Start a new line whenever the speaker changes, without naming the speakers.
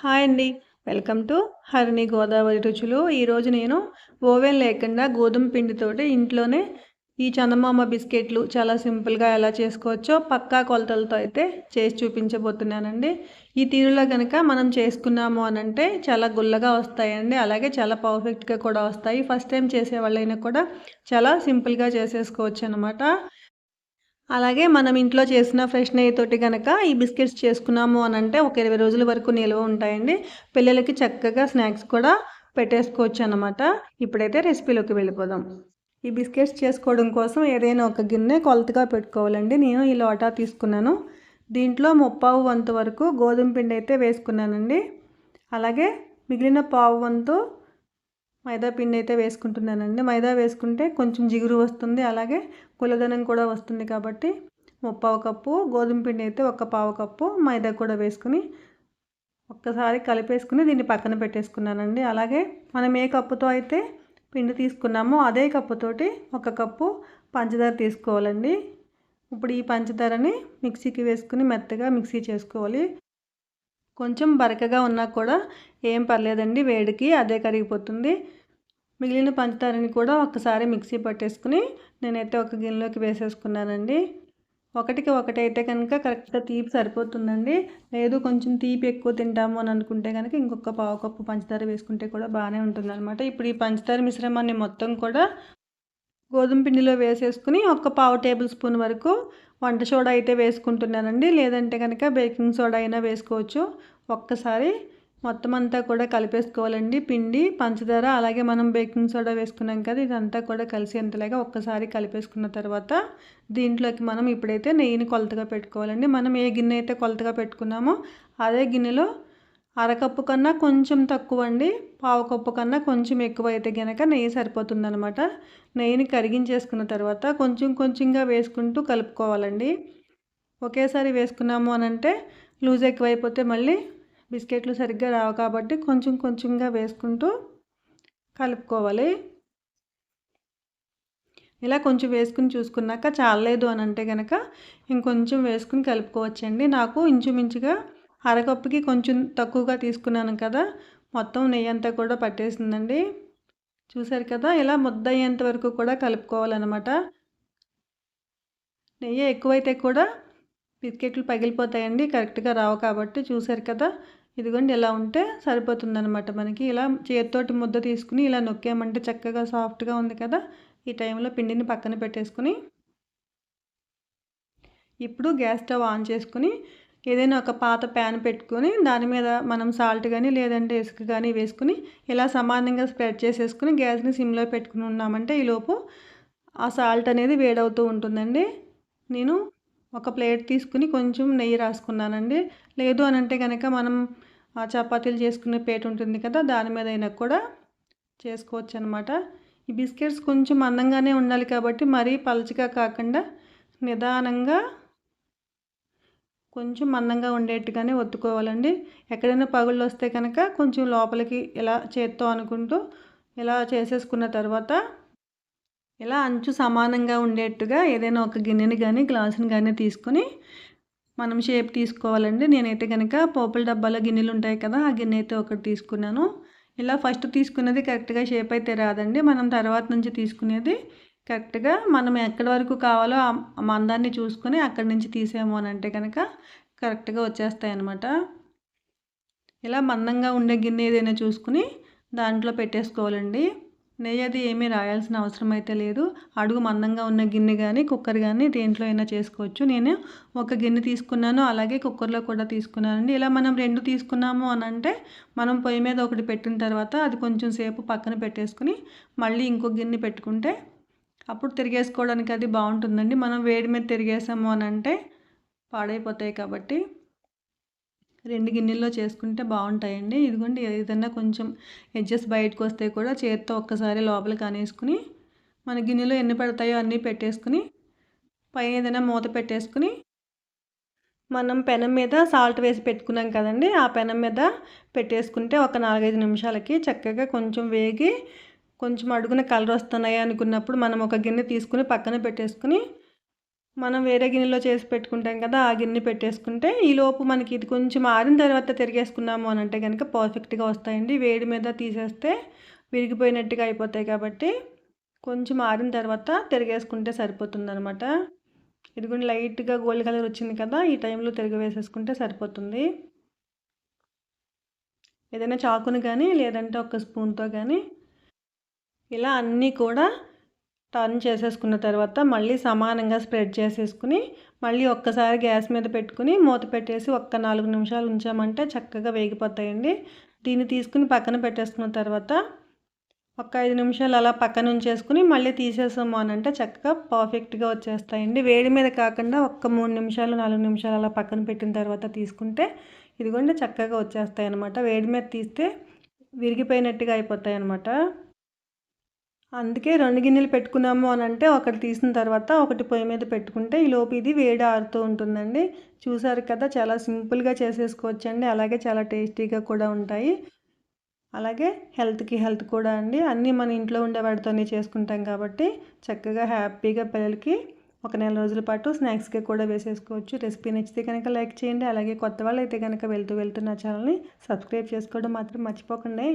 Hi అండి. Welcome to Harini Godavari రుచులు. ఈరోజు నేను ఓవెన్ లేకుండా గోధుమ పిండితోటి ఇంట్లోనే ఈ చందమామ బిస్కెట్లు చాలా సింపుల్గా ఎలా చేసుకోవచ్చో పక్కా కొలతలతో అయితే చేసి చూపించబోతున్నానండి. ఈ తీరులో కనుక మనం చేసుకున్నాము అని అంటే చాలా గుల్లగా వస్తాయండి. అలాగే చాలా పర్ఫెక్ట్గా కూడా వస్తాయి. ఫస్ట్ టైం చేసే వాళ్ళైనా కూడా చాలా సింపుల్గా చేసేసుకోవచ్చు అనమాట అలాగే మనం ఇంట్లో చేసిన ఫ్రెష్ నెయ్యి తోటి కనుక ఈ బిస్కెట్స్ చేసుకున్నాము అని అంటే ఒక ఇరవై రోజుల వరకు నిల్వ ఉంటాయండి. పిల్లలకి చక్కగా స్నాక్స్ కూడా పెట్టేసుకోవచ్చు అనమాట ఇప్పుడైతే రెసిపీలోకి వెళ్ళిపోదాం. ఈ బిస్కెట్స్ చేసుకోవడం కోసం ఏదైనా ఒక గిన్నె కొలతగా పెట్టుకోవాలండి. నేను ఈ లోటా తీసుకున్నాను. దీంట్లో ముప్పావు వంతు వరకు గోధుమ పిండి అయితే వేసుకున్నానండి. అలాగే మిగిలిన పావు వంతు మైదా పిండి అయితే వేసుకుంటున్నానండి. మైదా వేసుకుంటే కొంచెం జిగురు వస్తుంది. అలాగే కులదనం కూడా వస్తుంది కాబట్టి ముప్పావు కప్పు గోధుమ పిండి అయితే ఒక పావు కప్పు మైదా కూడా వేసుకుని ఒక్కసారి కలిపేసుకుని దీన్ని పక్కన పెట్టేసుకున్నానండి. అలాగే మనం ఏ కప్పుతో అయితే పిండి తీసుకున్నామో అదే కప్పుతోటి ఒక కప్పు పంచదార తీసుకోవాలండి. ఇప్పుడు ఈ పంచదారని మిక్సీకి వేసుకుని మెత్తగా మిక్సీ చేసుకోవాలి. కొంచెం బరకగా ఉన్నా కూడా ఏం పర్లేదండి వేడికి అదే కరిగిపోతుంది. మిగిలిన పంచదారని కూడా ఒకసారి మిక్సీ పట్టేసుకుని నేనైతే ఒక గిన్నెలోకి వేసేసుకున్నానండి. ఒకటికి ఒకటైతే కనుక కరెక్ట్గా తీపి సరిపోతుందండి. లేదు కొంచెం తీపి ఎక్కువ తింటాము అని అనుకుంటే కనుక ఇంకొక పావు కప్పు పంచదార వేసుకుంటే కూడా బాగానే ఉంటుందన్నమాట. ఇప్పుడు ఈ పంచదార మిశ్రమాన్ని మొత్తం కూడా గోధుమ పిండిలో వేసేసుకుని ఒక పావు టేబుల్ స్పూన్ వరకు వంట సోడా అయితే వేసుకుంటున్నానండి. లేదంటే కనుక బేకింగ్ సోడా అయినా వేసుకోవచ్చు. ఒక్కసారి మొత్తం అంతా కూడా కలిపేసుకోవాలండి. పిండి పంచదార అలాగే మనం బేకింగ్ సోడా వేసుకున్నాం కదా ఇదంతా కూడా కలిసేంతలాగా ఒక్కసారి కలిపేసుకున్న తర్వాత దీంట్లోకి మనం ఇప్పుడైతే నెయ్యిని కొలతగా పెట్టుకోవాలండి. మనం ఏ గిన్నె అయితే కొలతగా పెట్టుకున్నామో అదే గిన్నెలో అరకప్పు కన్నా కొంచెం తక్కువ అండి పావు కప్పు కన్నా కొంచెం ఎక్కువ అయితే కనుక నెయ్యి సరిపోతుందనమాట నెయ్యిని కరిగించేసుకున్న తర్వాత కొంచెం కొంచెంగా వేసుకుంటూ కలుపుకోవాలండి. ఒకేసారి వేసుకున్నాము అని అంటే లూజ్ ఎక్కువైపోతే మళ్ళీ బిస్కెట్లు సరిగ్గా రావు కాబట్టి కొంచెం కొంచెంగా వేసుకుంటూ కలుపుకోవాలి. ఇలా కొంచెం వేసుకుని చూసుకున్నాక చాలలేదు అని అంటే కనుక ఇంకొంచెం వేసుకుని కలుపుకోవచ్చండి. నాకు ఇంచుమించుగా అరకప్పుకి కొంచెం తక్కువగా తీసుకున్నాను కదా మొత్తం నెయ్యి అంతా కూడా పట్టేసిందండి. చూసారు కదా ఇలా ముద్ద అయ్యేంత వరకు కూడా కలుపుకోవాలన్నమాట. నెయ్యి ఎక్కువైతే కూడా బిస్కెట్లు పగిలిపోతాయండి కరెక్ట్గా రావు కాబట్టి చూసారు కదా. ఇదిగోండి ఇలా ఉంటే సరిపోతుందనమాట మనకి. ఇలా చేతితోటి ముద్ద తీసుకుని ఇలా నొక్కామంటే చక్కగా సాఫ్ట్గా ఉంది కదా ఈ టైంలో పిండిని పక్కన పెట్టేసుకుని ఇప్పుడు గ్యాస్ స్టవ్ ఆన్ చేసుకుని ఏదైనా ఒక పాత ప్యాన్ పెట్టుకొని దాని మీద మనం సాల్ట్ కానీ లేదంటే ఇసుక కానీ వేసుకుని ఇలా సమానంగా స్ప్రెడ్ చేసేసుకుని గ్యాస్ని సిమ్లో పెట్టుకుని ఉన్నామంటే ఈలోపు ఆ సాల్ట్ అనేది వేడవుతూ ఉంటుందండి. నేను ఒక ప్లేట్ తీసుకుని కొంచెం నెయ్యి రాసుకున్నానండి. లేదు అని అంటే కనుక మనం ఆ చపాతీలు చేసుకునే ప్లేట్ ఉంటుంది కదా దాని మీద అయినా కూడా చేసుకోవచ్చు అనమాట ఈ బిస్కెట్స్ కొంచెం అందంగానే ఉండాలి కాబట్టి మరీ పలచగా కాకుండా నిదానంగా కొంచెం మందంగా ఉండేట్టుగానే ఒత్తుకోవాలండి. ఎక్కడైనా పగుళ్ళు వస్తే కనుక కొంచెం లోపలికి ఇలా చేత్తో అనుకుంటూ ఇలా చేసేసుకున్న తర్వాత ఇలా అంచు సమానంగా ఉండేట్టుగా ఏదైనా ఒక గిన్నెని కానీ గ్లాసుని కానీ తీసుకొని మనం షేప్ తీసుకోవాలండి. నేనైతే కనుక పోపుల డబ్బాలో గిన్నెలు ఉంటాయి కదా ఆ గిన్నె అయితే ఒకటి తీసుకున్నాను. ఇలా ఫస్ట్ తీసుకున్నది కరెక్ట్గా షేప్ అయితే రాదండి. మనం తర్వాత నుంచి తీసుకునేది కరెక్ట్గా మనం ఎక్కడి వరకు కావాలో ఆ మందాన్ని చూసుకొని అక్కడి నుంచి తీసేమో అని అంటే కనుక కరెక్ట్గా వచ్చేస్తాయి అన్నమాట ఇలా మందంగా ఉండే గిన్నె ఏదైనా చూసుకుని దాంట్లో పెట్టేసుకోవాలండి. నెయ్యి అది ఏమీ రాయాల్సిన అవసరం అయితే లేదు. అడుగు మందంగా ఉన్న గిన్నె కానీ కుక్కర్ కానీ దేంట్లో అయినా చేసుకోవచ్చు. నేను ఒక గిన్నె తీసుకున్నాను అలాగే కుక్కర్లో కూడా తీసుకున్నానండి. ఇలా మనం రెండు తీసుకున్నాము అని అంటే మనం పొయ్యి మీద ఒకటి పెట్టిన తర్వాత అది కొంచెం సేపు పక్కన పెట్టేసుకుని మళ్ళీ ఇంకో గిన్నె పెట్టుకుంటే అప్పుడు తిరిగేసుకోవడానికి అది బాగుంటుందండి. మనం వేడి మీద తిరిగేసాము అని అంటే పాడైపోతాయి కాబట్టి రెండు గిన్నెల్లో చేసుకుంటే బాగుంటాయండి. ఇదిగోండి ఏదైనా కొంచెం ఎడ్జెస్ బయటకు వస్తే కూడా చేతితో ఒక్కసారి లోపలికి అనేసుకుని మన గిన్నెలో ఎన్ని పడతాయో అన్నీ పెట్టేసుకుని పైన ఏదైనా మూత పెట్టేసుకుని మనం పెనం మీద సాల్ట్ వేసి పెట్టుకున్నాం కదండి. ఆ పెనం మీద పెట్టేసుకుంటే ఒక నాలుగైదు నిమిషాలకి చక్కగా కొంచెం వేగి కొంచెం అడుగున కలర్ వస్తున్నాయి అనుకున్నప్పుడు మనం ఒక గిన్నె తీసుకుని పక్కన పెట్టేసుకుని మనం వేరే గిన్నెలో చేసి పెట్టుకుంటాం కదా ఆ గిన్నె పెట్టేసుకుంటే ఈ లోపు మనకి ఇది కొంచెం ఆరిన తర్వాత తిరిగేసుకున్నాము అని అంటే కనుక పర్ఫెక్ట్గా వస్తాయండి. వేడి మీద తీసేస్తే విరిగిపోయినట్టుగా అయిపోతాయి కాబట్టి కొంచెం ఆరిన తర్వాత తిరిగేసుకుంటే సరిపోతుందనమాట ఇది కూడా లైట్గా గోల్డ్ కలర్ వచ్చింది కదా ఈ టైంలో తిరిగి వేసేసుకుంటే సరిపోతుంది. ఏదైనా చాకుని కానీ లేదంటే ఒక స్పూన్తో కానీ ఇలా అన్నీ కూడా టర్న్ చేసేసుకున్న తర్వాత మళ్ళీ సమానంగా స్ప్రెడ్ చేసేసుకుని మళ్ళీ ఒక్కసారి గ్యాస్ మీద పెట్టుకుని మూత పెట్టేసి ఒక్క నాలుగు నిమిషాలు ఉంచామంటే చక్కగా వేగిపోతాయండి. దీన్ని తీసుకుని పక్కన పెట్టేసుకున్న తర్వాత ఒక ఐదు నిమిషాలు అలా పక్కన ఉంచేసుకుని మళ్ళీ తీసేసాము అని అంటే చక్కగా పర్ఫెక్ట్గా వచ్చేస్తాయండి. వేడి మీద కాకుండా ఒక్క మూడు నిమిషాలు నాలుగు నిమిషాలు అలా పక్కన పెట్టిన తర్వాత తీసుకుంటే ఇదిగోండి చక్కగా వచ్చేస్తాయి అనమాట వేడి మీద తీస్తే విరిగిపోయినట్టుగా అయిపోతాయి అనమాట అందుకే రెండు గిన్నెలు పెట్టుకున్నాము అని అంటే ఒకటి తీసిన తర్వాత ఒకటి పొయ్యి మీద పెట్టుకుంటే ఈ లోపు ఇది వేడి ఆరుతూ ఉంటుందండి. చూసారు కదా చాలా సింపుల్గా చేసేసుకోవచ్చండి. అలాగే చాలా టేస్టీగా కూడా ఉంటాయి. అలాగే హెల్త్కి హెల్త్ కూడా అండి. అన్నీ మన ఇంట్లో ఉండే వాటితోనే చేసుకుంటాం కాబట్టి చక్కగా హ్యాపీగా పిల్లలకి ఒక నెల రోజుల పాటు స్నాక్స్కి కూడా వేసేసుకోవచ్చు. రెసిపీ నచ్చితే కనుక లైక్ చేయండి. అలాగే కొత్త వాళ్ళు అయితే కనుక వెళ్తూ వెళ్తూ నా ఛానల్ని సబ్స్క్రైబ్ చేసుకోవడం మాత్రం మర్చిపోకండి.